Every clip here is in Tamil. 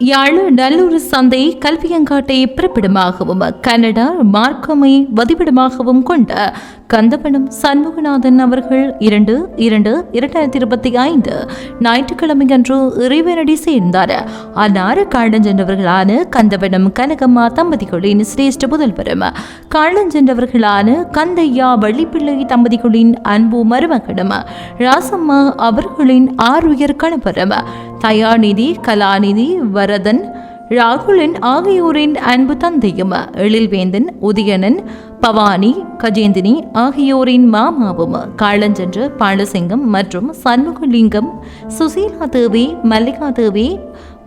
யாழ் நல்லூர் சந்தை கல்வியங்காட்டை பிறப்பிடமாகவும் கனடா மார்க்கமை வதிவிடமாகவும் கொண்ட கந்தபணம் சண்முகநாதன் அவர்கள் இரண்டு இரண்டு இரண்டாயிரத்தி இருபத்தி ஐந்து ஞாயிற்றுக்கிழமை அன்று இறைவனடி சேர்ந்தார். அன்னாறு காலஞ்சென்றவர்களான கந்தபணம் கனகம்மா தம்பதிகளின் சிரேஷ்ட முதல்வரும் காலஞ்சென்றவர்களான கந்தையா வள்ளிப்பிள்ளை தம்பதிகளின் அன்பு மருமகனும் ராசம்மா அவர்களின் ஆறுயர் கணவரும் தயாநிதி கலாநிதி வரதன் ராகுலன் ஆகியோரின் அன்பு தந்தையும் எழில்வேந்தன் உதயணன் பவானி கஜேந்தினி ஆகியோரின் மாமாவும் காலஞ்சென்ற பாலசிங்கம் மற்றும் சண்முகலிங்கம் சுசீலா தேவி மல்லிகா தேவி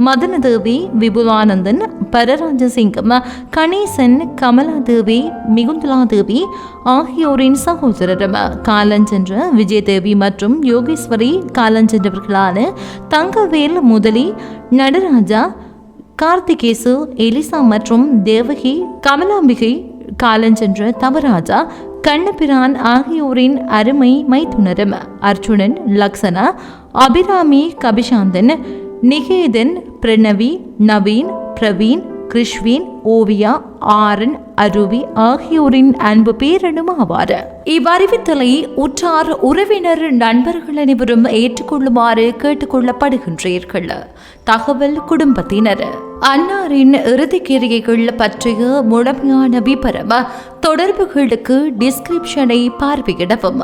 மதனதேவி விபுலானந்தன் பரராஜசிங்கம் கணேசன் கமலாதேவி மிகுந்தலாதேவி ஆகியோரின் சகோதரர் காலஞ்சென்ற விஜயதேவி மற்றும் யோகேஸ்வரி காலஞ்சென்றவர்களான தங்கவேல் முதலி நடராஜா கார்த்திகேசு எலிசா மற்றும் தேவகி கமலாம்பிகை காலஞ்சென்ற தவராஜா கண்ணபிரான் ஆகியோரின் அருமை மைத்துனரும். அர்ஜுனன் லக்ஷனா அபிராமி கபிசாந்தன் நிகேதன் பிரணவி நவீன் பிரவீன் கிருஷ்வின் ஓவியா ஆரன் அருவி ஆகியோரின் அன்பு பேரனும் ஆவார். இவ்வறிவித்தலை உற்றார் உறவினர் நண்பர்கள் அனைவரும் ஏற்றுக்கொள்ளுமாறு கேட்டுக்கொள்ளப்படுகின்றீர்கள். தகவல் குடும்பத்தினர். அன்னாரின் இறுதிக்கிரியைகள் பற்றிய முழுமையான விபரம் தொடர்புகளுக்கு டிஸ்கிரிப்ஷனை பார்வையிடவும்.